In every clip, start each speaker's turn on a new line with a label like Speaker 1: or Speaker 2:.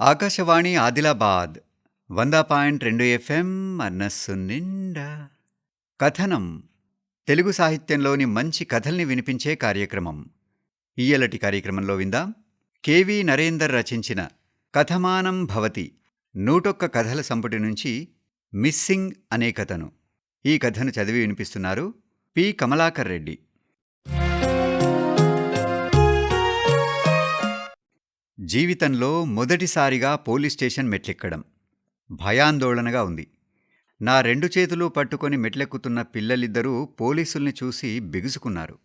Speaker 1: ఆకాశవాణి ఆదిలాబాద్ వంద పాయింట్ రెండు ఎఫ్ఎం మనస్సు నిండా. కథనం తెలుగు సాహిత్యంలోని మంచి కథల్ని వినిపించే కార్యక్రమం. ఈయలటి కార్యక్రమంలో విందాం. కెవి నరేందర్ రచించిన కథమానం భవతి నూటొక్క కథల సంపుటి నుంచి మిస్సింగ్ అనే కథను. ఈ కథను చదివి వినిపిస్తున్నారు పి. కమలాకర్ రెడ్డి. జీవితంలో మొదటిసారిగా పోలీస్ స్టేషన్ మెట్లెక్కడం భయాందోళనగా ఉంది. నా రెండు చేతులు పట్టుకొని మెట్లెక్కుతున్న పిల్లలిద్దరూ పోలీసుల్ని చూసి బిగుసుకున్నారు.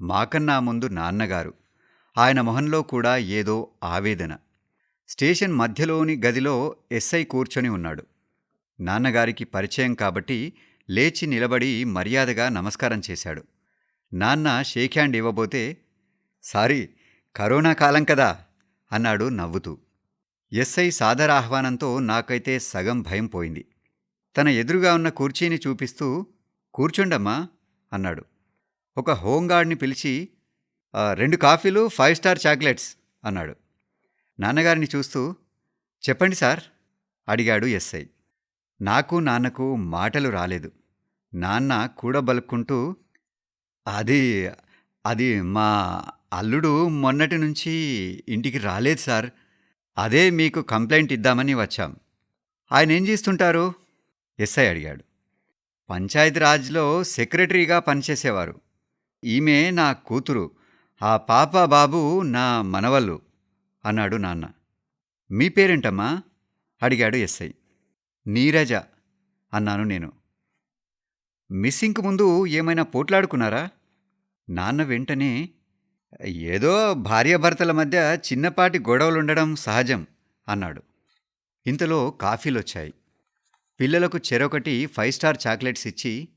Speaker 1: మాకన్నా ముందు నాన్నగారు. ఆయన మొహంలో కూడా ఏదో ఆవేదన. స్టేషన్ మధ్యలోని గదిలో ఎస్ఐ కూర్చొని ఉన్నాడు. నాన్నగారికి పరిచయం కాబట్టి లేచి నిలబడి మర్యాదగా నమస్కారం చేశాడు. నాన్న షేక్ హ్యాండ్ ఇవ్వబోతే సారీ కరోనా కాలం కదా. అన్నాడు నవ్వుతూ. ఎస్ఐ సాదర ఆహ్వానంతో నాకైతే సగం భయం పోయింది. తన ఎదురుగా ఉన్న కుర్చీని చూపిస్తూ కూర్చుండమ్మా అన్నాడు. ఒక హోంగార్డ్ని పిలిచి రెండు కాఫీలు ఫైవ్ స్టార్ చాక్లెట్స్ అన్నాడు. నాన్నగారిని చూస్తూ చెప్పండి సార్ అడిగాడు ఎస్ఐ. నాకు నాన్నకు మాటలు రాలేదు. నాన్న కూడబలుక్కుంటూ అది అది మా అల్లుడు మొన్నటి నుంచి ఇంటికి రాలేదు సార్. అదే మీకు కంప్లైంట్ ఇద్దామని వచ్చాం. ఆయన ఏం చేస్తుంటారు? ఎస్ఐ అడిగాడు. పంచాయతీరాజ్లో సెక్రటరీగా పనిచేసేవారు. ఈమె నా కూతురు. ఆ పాప బాబు నా మనవళ్ళు అన్నాడు నాన్న. మీ పేరేంటమ్మా? అడిగాడు ఎస్ఐ. నీరజ అన్నాను నేను. మిస్సింగ్కు ముందు ఏమైనా పోట్లాడుకున్నారా? నాన్న వెంటనే ఏదో భార్యాభర్తల మధ్య చిన్నపాటి గొడవలుండడం సహజం అన్నాడు. ఇంతలో కాఫీలొచ్చాయి. పిల్లలకు చెరొకటి ఫైవ్ స్టార్ చాక్లెట్స్ ఇచ్చి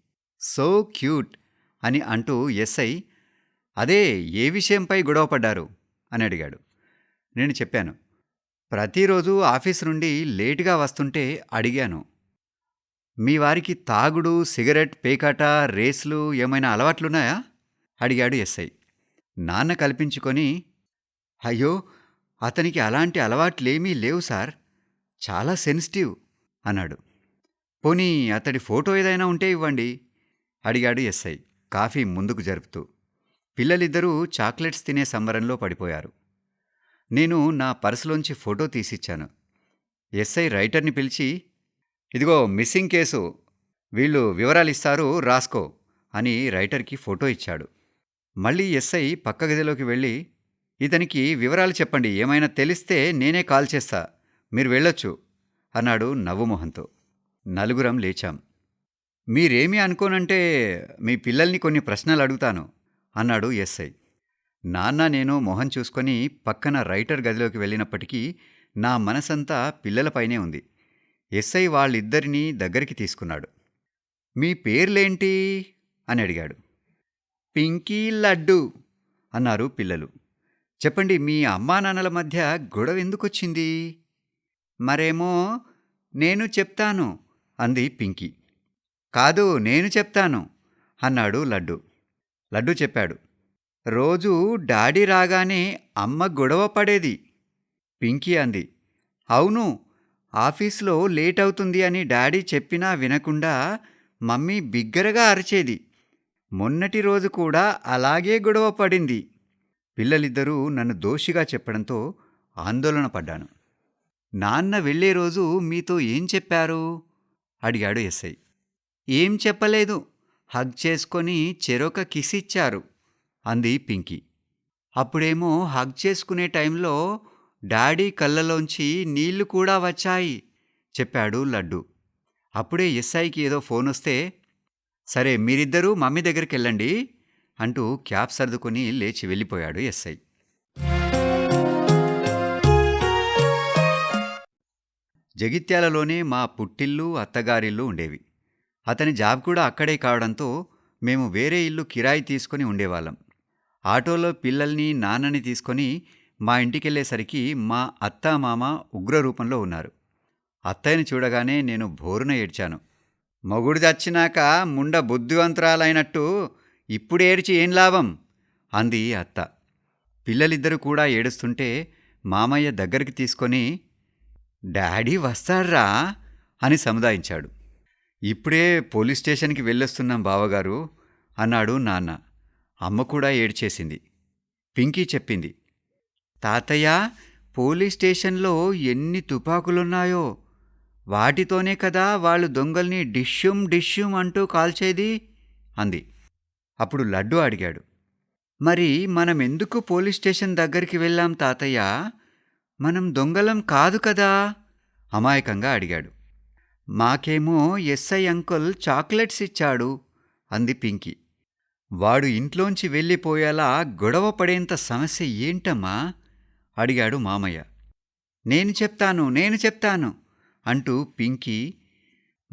Speaker 1: సో క్యూట్ అని అంటూ ఎస్ఐ అదే ఏ విషయంపై గొడవపడ్డారు? అని అడిగాడు. నేను చెప్పాను ప్రతిరోజు ఆఫీస్ నుండి లేటుగా వస్తుంటే అడిగాను. మీ వారికి తాగుడు సిగరెట్ పేకాట రేసులు ఏమైనా అలవాట్లున్నాయా? అడిగాడు ఎస్ఐ నాన్న కల్పించుకొని అయ్యో అతనికి అలాంటి అలవాట్లేమీ లేవు సార్. చాలా సెన్సిటివ్ అన్నాడు. పోనీ అతడి ఫోటో ఏదైనా ఉంటే ఇవ్వండి అడిగాడు ఎస్ఐ కాఫీ ముందుకు జరుపుతూ. పిల్లలిద్దరూ చాక్లెట్స్ తినే సంబరంలో పడిపోయారు. నేను నా పర్సులోంచి ఫోటో తీసిచ్చాను. ఎస్ఐ రైటర్ని పిలిచి ఇదిగో మిస్సింగ్ కేసు వీళ్ళు వివరాలు ఇస్తారు రాసుకో అని రైటర్కి ఫోటో ఇచ్చాడు. మళ్ళీ ఎస్ఐ పక్క గదిలోకి వెళ్ళి ఇతనికి వివరాలు చెప్పండి ఏమైనా తెలిస్తే నేనే కాల్ చేస్తా మీరు వెళ్ళొచ్చు అన్నాడు నవ్వుమోహన్తో నలుగురం లేచాం. మీరేమీ అనుకోనంటే మీ పిల్లల్ని కొన్ని ప్రశ్నలు అడుగుతాను అన్నాడు ఎస్ఐ. నాన్న నేను మొహం చూసుకొని పక్కన రైటర్ గదిలోకి వెళ్ళినప్పటికీ నా మనసంతా పిల్లలపైనే ఉంది. ఎస్ఐ వాళ్ళిద్దరినీ దగ్గరికి తీసుకున్నాడు. మీ పేర్లేంటి? అని అడిగాడు. పింకీ లడ్డు అన్నారు పిల్లలు. చెప్పండి మీ అమ్మా నాన్నల మధ్య గొడవ ఎందుకొచ్చింది? మరేమో నేను చెప్తాను అంది పింకీ. కాదు నేను చెప్తాను అన్నాడు లడ్డు. లడ్డు చెప్పాడు. రోజు డాడీ రాగానే అమ్మ గొడవ పడేది పింకీ అంది. అవును ఆఫీస్లో లేట్ అవుతుంది అని డాడీ చెప్పినా వినకుండా మమ్మీ బిగ్గరగా అరిచేది మొన్నటి రోజు కూడా అలాగే గొడవ పడింది. పిల్లలిద్దరూ నన్ను దోషిగా చెప్పడంతో ఆందోళన పడ్డాను. నాన్న వెళ్ళే రోజు మీతో ఏం చెప్పారు? అడిగాడు ఎస్ఐ. ఏం చెప్పలేదు. హగ్ చేసుకొని చెరొక కిస్ ఇచ్చారు అంది పింకీ. అప్పుడేమో హగ్ చేసుకునే టైంలో డాడీ కళ్ళలోంచి నీళ్ళు కూడా వచ్చాయి చెప్పాడు లడ్డు. అప్పుడే ఎస్ఐకి ఏదో ఫోన్ వస్తే సరే మీరిద్దరూ మమ్మీ దగ్గరికి వెళ్ళండి అంటూ క్యాబ్ సర్దుకొని లేచి వెళ్ళిపోయాడు ఎస్ఐ. జగిత్యాలలోనే మా పుట్టిల్లు అత్తగారిల్లు ఉండేవి. అతని జాబ్ కూడా అక్కడే కావడంతో మేము వేరే ఇల్లు కిరాయి తీసుకొని ఉండేవాళ్ళం. ఆటోలో పిల్లల్ని నాన్నని తీసుకొని మా ఇంటికెళ్ళేసరికి మా అత్త మామ ఉగ్ర రూపంలో ఉన్నారు. అత్తయ్యని చూడగానే నేను బోరున ఏడ్చాను. మొగుడు చచ్చినాక ముండ బుద్ధివంతురాలైనట్టు ఇప్పుడు ఏడిచి ఏం లాభం? అంది అత్త. పిల్లలిద్దరూ కూడా ఏడుస్తుంటే మామయ్య దగ్గరికి తీసుకొని డాడీ వస్తాడ్రా అని సముదాయించాడు. ఇప్పుడే పోలీస్ స్టేషన్కి వెళ్ళొస్తున్నాం బావగారు అన్నాడు నాన్న. అమ్మ కూడా ఏడ్చేసింది. పింకీ చెప్పింది తాతయ్య పోలీస్ స్టేషన్లో ఎన్ని తుపాకులున్నాయో వాటితోనే కదా వాళ్ళు దొంగల్ని డిష్యుం డిష్యుం అంటూ కాల్చేది? అంది. అప్పుడు లడ్డు అడిగాడు. మరి మనం ఎందుకు పోలీస్ స్టేషన్ దగ్గరికి వెళ్ళాం తాతయ్య? మనం దొంగలం కాదు కదా? అమాయకంగా అడిగాడు. మాకేమో ఎస్ఐ అంకుల్ చాక్లెట్స్ ఇచ్చాడు అంది పింకీ. వాడు ఇంట్లోంచి వెళ్ళిపోయేలా గొడవ పడేంత సమస్య ఏంటమ్మా? అడిగాడు మామయ్య. నేను చెప్తాను నేను చెప్తాను అంటూ పింకీ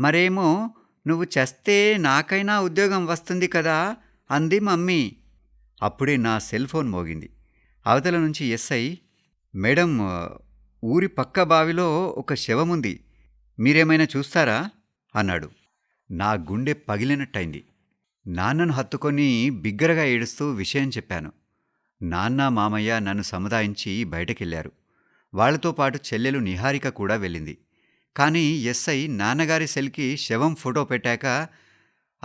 Speaker 1: మరేమో నువ్వు చస్తే నాకైనా ఉద్యోగం వస్తుంది కదా అంది మమ్మీ. అప్పుడే నా సెల్ ఫోన్ మోగింది. అవతల నుంచి ఎస్ఐ మేడం ఊరి పక్క బావిలో ఒక శవముంది. మీరేమైనా చూస్తారా? అన్నాడు. నా గుండె పగిలినట్టయింది. నాన్నను హత్తుకొని బిగ్గరగా ఏడుస్తూ విషయం చెప్పాను. నాన్న మామయ్య నన్ను సముదాయించి బయటకెళ్ళారు. వాళ్ళతో పాటు చెల్లెలు నిహారిక కూడా వెళ్ళింది. కానీ ఎస్ఐ నాన్నగారి సెల్కి శవం ఫోటో పెట్టాక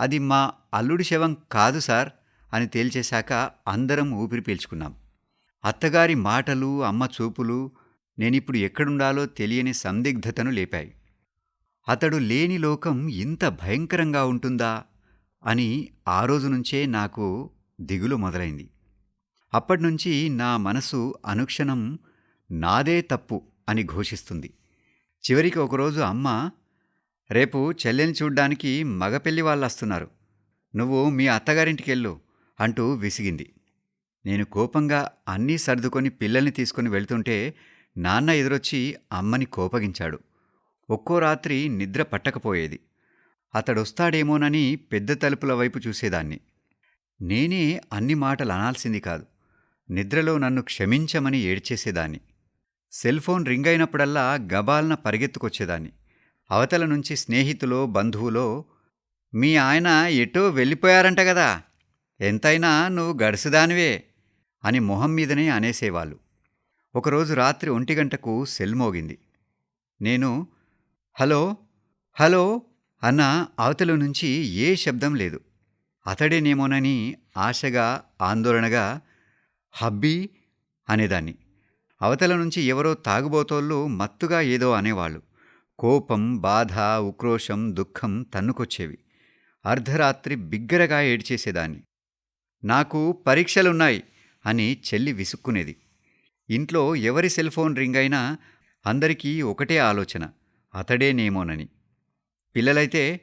Speaker 1: అది మా అల్లుడి శవం కాదు సార్ అని తేల్చేశాక అందరం ఊపిరి పీల్చుకున్నాం. అత్తగారి మాటలు అమ్మ చూపులు నేనిప్పుడు ఎక్కడుండాలో తెలియని సందిగ్ధతను లేపాయి. అతడు లేని లోకం ఇంత భయంకరంగా ఉంటుందా? అని ఆ రోజు నుంచే నాకు దిగులు మొదలైంది. అప్పటినుంచి నా మనసు అనుక్షణం నాదే తప్పు అని ఘోషిస్తుంది. చివరికి ఒకరోజు అమ్మ రేపు చెల్లెని చూడ్డానికి మగపెళ్ళి వాళ్ళు వస్తున్నారు. నువ్వు మీ అత్తగారింటికెళ్ళు అంటూ విసిగింది. నేను కోపంగా అన్నీ సర్దుకొని పిల్లల్ని తీసుకుని వెళ్తుంటే నాన్న ఎదురొచ్చి అమ్మని కోపగించాడు. ఒక్కో రాత్రి నిద్ర పట్టకపోయేది. అతడొస్తాడేమోనని పెద్ద తలుపుల వైపు చూసేదాన్ని. నేనే అన్ని మాటలు అనాల్సింది కాదు. నిద్రలో నన్ను క్షమించమని ఏడ్చేసేదాన్ని. సెల్ ఫోన్ రింగ్ అయినప్పుడల్లా గబాల్న పరిగెత్తుకొచ్చేదాన్ని. అవతల నుంచి స్నేహితులో బంధువులో మీ ఆయన ఎటో వెళ్ళిపోయారంట కదా ఎంతైనా నువ్వు గడుసుదానివే అని మొహం మీదనే అనేసేవాళ్ళు. ఒకరోజు రాత్రి ఒంటి గంటకు సెల్ మోగింది. నేను హలో హలో అన్న అవతల నుంచి ఏ శబ్దం లేదు. అతడేనేమోనని ఆశగా ఆందోళనగా హబ్బీ అనేదాన్ని. అవతల నుంచి ఎవరో తాగుబోతోళ్ళు మత్తుగా ఏదో అనేవాళ్ళు. కోపం బాధ ఉక్రోషం దుఃఖం తన్నుకొచ్చేవి. అర్ధరాత్రి బిగ్గరగా ఏడ్చేసేదాన్ని. నాకు పరీక్షలున్నాయి అని చెల్లి విసుక్కునేది. ఇంట్లో ఎవరి సెల్ ఫోన్ రింగ్ అయినా అందరికీ ఒకటే ఆలోచన అతడేనేమోనని. పిల్లలైతే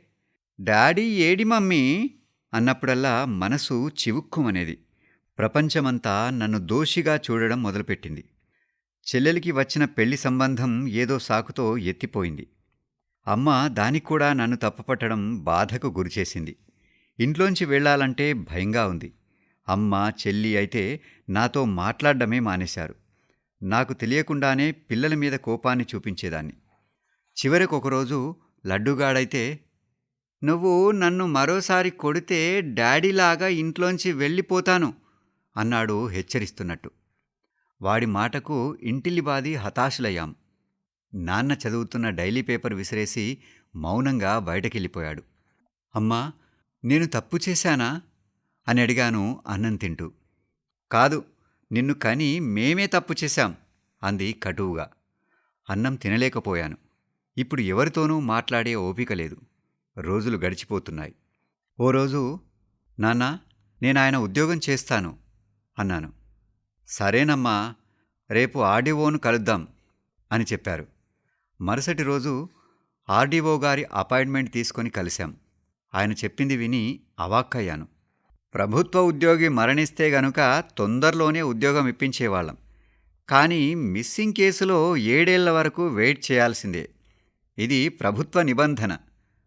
Speaker 1: డాడీ ఏడి మమ్మీ? అన్నప్పుడల్లా మనసు చివుక్కుమనేది. ప్రపంచమంతా నన్ను దోషిగా చూడడం మొదలుపెట్టింది. చెల్లెలికి వచ్చిన పెళ్ళి సంబంధం ఏదో సాకుతో ఎత్తిపోయింది. అమ్మ దానికి కూడా నన్ను తప్పుపట్టడం బాధకు గురిచేసింది. ఇంట్లోంచి వెళ్ళాలంటే భయంగా ఉంది. అమ్మ చెల్లి అయితే నాతో మాట్లాడడమే మానేశారు. నాకు తెలియకుండానే పిల్లల మీద కోపాన్ని చూపించేదాన్ని. చివరికి ఒకరోజు లడ్డుగాడైతే నువ్వు నన్ను మరోసారి కొడితే డాడీలాగా ఇంట్లోంచి వెళ్ళిపోతాను అన్నాడు హెచ్చరిస్తున్నట్టు. వాడి మాటకు ఇంటిల్లిబాది హతాశులయ్యాం. నాన్న చదువుతున్న డైలీ పేపర్ విసిరేసి మౌనంగా బయటకెళ్ళిపోయాడు. అమ్మా నేను తప్పు చేశానా? అని అడిగాను అన్నం తింటూ. కాదు నిన్ను కని మేమే తప్పు చేశాం అంది కటువుగా. అన్నం తినలేకపోయాను. ఇప్పుడు ఎవరితోనూ మాట్లాడే ఓపిక లేదు. రోజులు గడిచిపోతున్నాయి. ఓ రోజు నాన్న నేను ఆయన ఉద్యోగం చేస్తాను అన్నాను. సరేనమ్మా రేపు ఆర్డీఓను కలుద్దాం అని చెప్పారు. మరుసటి రోజు ఆర్డీఓ గారి అపాయింట్మెంట్ తీసుకొని కలిశాం. ఆయన చెప్పింది విని అవాక్కయ్యాను. ప్రభుత్వ ఉద్యోగి మరణిస్తే గనుక తొందరలోనే ఉద్యోగం ఇప్పించేవాళ్ళం. కానీ మిస్సింగ్ కేసులో ఏడేళ్ళ వరకు వెయిట్ చేయాల్సిందే. ఇది ప్రభుత్వ నిబంధన.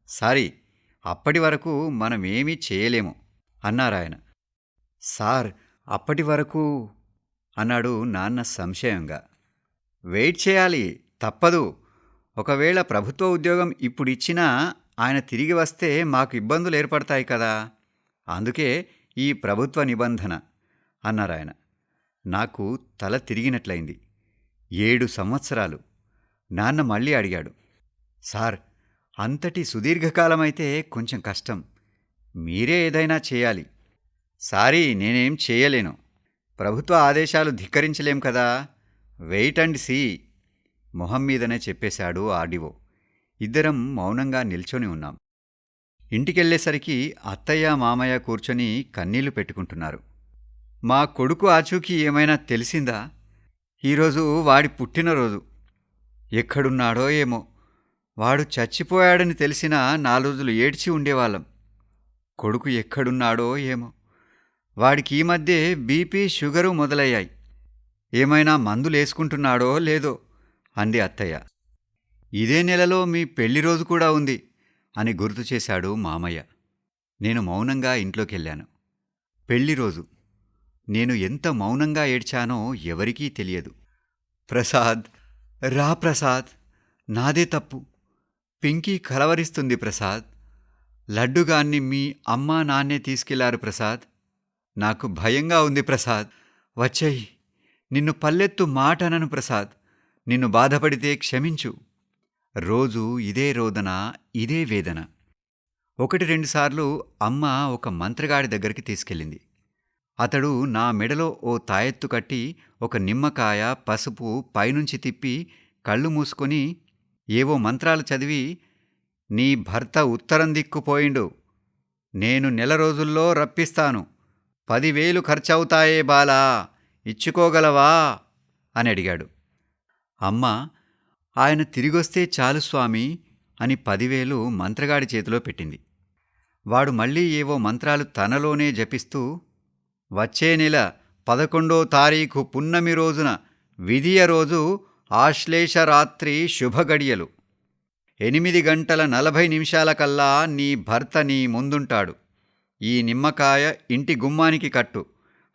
Speaker 1: సారీ అప్పటి వరకు మనమేమీ చేయలేము అన్నారాయన. సార్ అప్పటి వరకు అన్నాడు నాన్న సంశయంగా. వెయిట్ చేయాలి తప్పదు. ఒకవేళ ప్రభుత్వ ఉద్యోగం ఇప్పుడు ఇచ్చినా ఆయన తిరిగి వస్తే మాకు ఇబ్బందులు ఏర్పడతాయి కదా. అందుకే ఈ ప్రభుత్వ నిబంధన అన్నారాయన నాకు తల తిరిగినట్లయింది. ఏడు సంవత్సరాలు. నాన్న మళ్ళీ అడిగాడు. సార్ అంతటి సుదీర్ఘకాలమైతే కొంచెం కష్టం. మీరే ఏదైనా చేయాలి. సారీ నేనేం చేయలేను. ప్రభుత్వ ఆదేశాలు ధిక్కరించలేం కదా. వెయిట్ అండ్ సీ మొహం మీదనే చెప్పేశాడు ఆర్డీఓ. ఇద్దరం మౌనంగా నిల్చొని ఉన్నాం. ఇంటికెళ్ళేసరికి అత్తయ్య మామయ్య కూర్చొని కన్నీళ్ళు పెట్టుకుంటున్నారు. మా కొడుకు ఆచూకీ ఏమైనా తెలిసిందా? ఈరోజు వాడి పుట్టినరోజు. ఎక్కడున్నాడో ఏమో. వాడు చచ్చిపోయాడని తెలిసినా నాలుగు రోజులు ఏడ్చి ఉండేవాళ్ళం. కొడుకు ఎక్కడున్నాడో ఏమో. వాడికి ఈ మధ్య బీపీ షుగరు మొదలయ్యాయి. ఏమైనా మందులేసుకుంటున్నాడో లేదో అంది అత్తయ్య. ఇదే నెలలో మీ పెళ్ళి రోజు కూడా ఉంది అని గుర్తు చేశాడు మామయ్య. నేను మౌనంగా ఇంట్లోకెళ్ళాను. పెళ్ళి రోజు. నేను ఎంత మౌనంగా ఏడ్చానో ఎవరికీ తెలియదు. ప్రసాద్ రా ప్రసాద్ నాదే తప్పు. పింకీ కలవరిస్తుంది ప్రసాద్. లడ్డుగాన్ని మీ అమ్మా నాన్నే తీసుకెళ్ళారు ప్రసాద్. నాకు భయంగా ఉంది ప్రసాద్. వచ్చేయి. నిన్ను పల్లెత్తు మాట అనను ప్రసాద్. నిన్ను బాధపడితే క్షమించు. రోజు ఇదే రోదన ఇదే వేదన. ఒకటి రెండుసార్లు అమ్మ ఒక మంత్రగాడి దగ్గరికి తీసుకెళ్ళింది. అతడు నా మెడలో ఓ తాయెత్తు కట్టి ఒక నిమ్మకాయ పసుపు పైనుంచి తిప్పి కళ్ళు మూసుకొని ఏవో మంత్రాలు చదివి నీ భర్త ఉత్తరం దిక్కుపోయిండు. నేను నెల రోజుల్లో రప్పిస్తాను. పదివేలు ఖర్చవుతాయే బాలా ఇచ్చుకోగలవా? అని అడిగాడు. అమ్మ ఆయన తిరిగొస్తే చాలు స్వామి అని పదివేలు మంత్రగాడి చేతిలో పెట్టింది. వాడు మళ్ళీ ఏవో మంత్రాలు తనలోనే జపిస్తూ వచ్చే నెల పదకొండో తారీఖు పున్నమి రోజున విధియ రోజు ఆశ్లేష రాత్రి శుభగడియలు. ఎనిమిది గంటల నలభై నిమిషాలకల్లా నీ భర్త నీ ముందుంటాడు. ఈ నిమ్మకాయ ఇంటి గుమ్మానికి కట్టు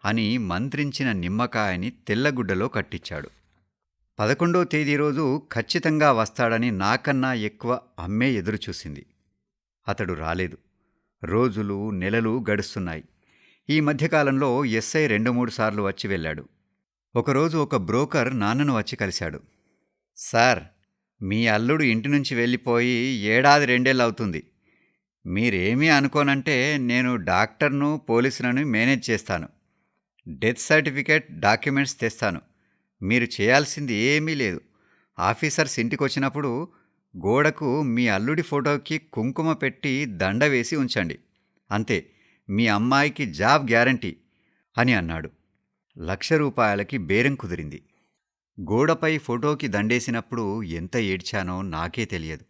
Speaker 1: అని మంత్రించిన నిమ్మకాయని తెల్లగుడ్డలో కట్టించాడు. పదకొండో తేదీ రోజు ఖచ్చితంగా వస్తాడని నాకన్నా ఎక్కువ అమ్మే ఎదురుచూసింది. అతడు రాలేదు. రోజులు నెలలు గడుస్తున్నాయి. ఈ మధ్యకాలంలో ఎస్ఐ రెండు మూడు సార్లు వచ్చి వెళ్ళాడు. ఒకరోజు ఒక బ్రోకర్ నాన్నను వచ్చి కలిశాడు. సార్ మీ అల్లుడు ఇంటి నుంచి వెళ్ళిపోయి ఏడాది రెండేళ్ళు అవుతుంది మీరేమీ అనుకోనంటే నేను డాక్టర్ను పోలీసులను మేనేజ్ చేస్తాను. డెత్ సర్టిఫికేట్ డాక్యుమెంట్స్ తెస్తాను. మీరు చేయాల్సింది ఏమీ లేదు. ఆఫీసర్స్ ఇంటికి వచ్చినప్పుడు గోడకు మీ అల్లుడి ఫోటోకి కుంకుమ పెట్టి దండ వేసి ఉంచండి. అంతే మీ అమ్మాయికి జాబ్ గ్యారంటీ అని అన్నాడు. లక్ష రూపాయలకి బేరం కుదిరింది. గోడపై ఫోటోకి దండేసినప్పుడు ఎంత ఏడ్చానో నాకే తెలియదు.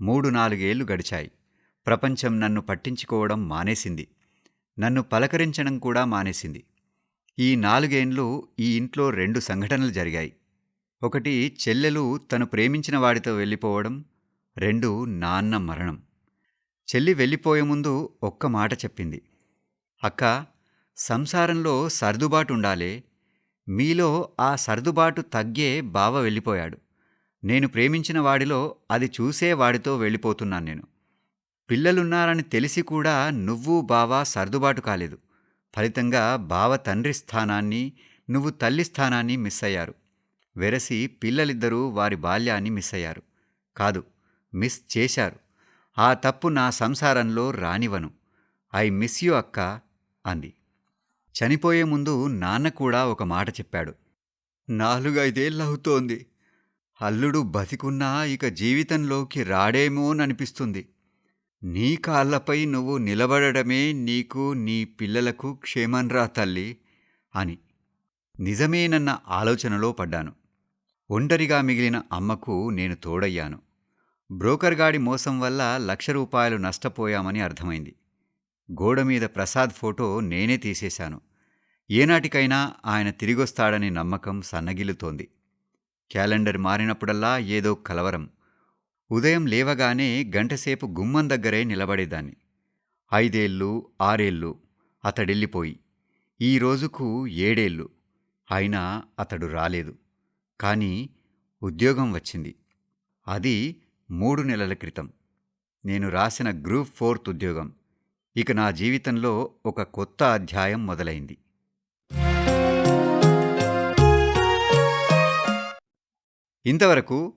Speaker 1: మూడు నాలుగేళ్ళు గడిచాయి. ప్రపంచం నన్ను పట్టించుకోవడం మానేసింది. నన్ను పలకరించడం కూడా మానేసింది. ఈ నాలుగేండ్లు ఈ ఇంట్లో రెండు సంఘటనలు జరిగాయి. ఒకటి చెల్లెలు తను ప్రేమించిన వాడితో వెళ్ళిపోవడం రెండు నాన్న మరణం. చెల్లి వెళ్ళిపోయే ముందు ఒక్క మాట చెప్పింది. అక్క సంసారంలో సర్దుబాటు ఉండాలే. మీలో ఆ సర్దుబాటు తగ్గే బావ వెళ్ళిపోయాడు. నేను ప్రేమించిన వాడిలో అది చూసే వాడితో వెళ్ళిపోతున్నాను నేను. పిల్లలున్నారని తెలిసి కూడా నువ్వు బావ సర్దుబాటు కాలేదు. ఫలితంగా బావ తండ్రి స్థానాన్ని నువ్వు తల్లి స్థానాన్ని మిస్ అయ్యారు వెరసి పిల్లలిద్దరూ వారి బాల్యాన్ని మిస్ అయ్యారు కాదు మిస్ చేశారు. ఆ తప్పు నా సంసారంలో రానివను ఐ మిస్ యు అక్క అంది. చనిపోయే ముందు నాన్న కూడా ఒక మాట చెప్పాడు. నాలుగైదేళ్ళవుతోంది అల్లుడు బతికున్నా ఇక జీవితంలోకి రాడేమోననిపిస్తుంది నీ కాళ్ళపై నువ్వు నిలబడడమే నీకు నీ పిల్లలకు క్షేమంరా తల్లి అని నిజమేనన్న ఆలోచనలో పడ్డాను. ఒంటరిగా మిగిలిన అమ్మకు నేను తోడయ్యాను. బ్రోకర్గాడి మోసం వల్ల లక్ష రూపాయలు నష్టపోయామని అర్థమైంది. గోడ మీద ప్రసాద్ ఫోటో నేనే తీసేశాను. ఏనాటికైనా ఆయన తిరిగొస్తాడని నమ్మకం సన్నగిల్లుతోంది. క్యాలెండర్ మారినప్పుడల్లా ఏదో కలవరం. ఉదయం లేవగానే గంటసేపు గుమ్మం దగ్గరే నిలబడేదాన్ని. ఐదేళ్ళు ఆరేళ్ళు అతడెళ్ళిపోయి. ఈ రోజుకు ఏడేళ్ళు. అయినా అతడు రాలేదు. కానీ ఉద్యోగం వచ్చింది. అది మూడు నెలల క్రితం. నేను రాసిన గ్రూప్ ఫోర్త్ ఉద్యోగం. ఇక నా జీవితంలో ఒక కొత్త అధ్యాయం మొదలైంది. ఇంతవరకు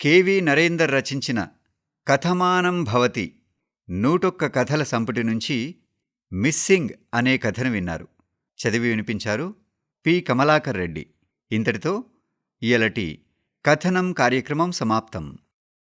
Speaker 1: కెవి నరేందర్ రచించిన కథమానం భవతి నూటొక్క కథల సంపుటి నుంచి మిస్సింగ్ అనే కథను విన్నారు. చదివి వినిపించారు పి. కమలాకర్ రెడ్డి. ఇంతటితో ఇయలటి కథనం కార్యక్రమం సమాప్తం.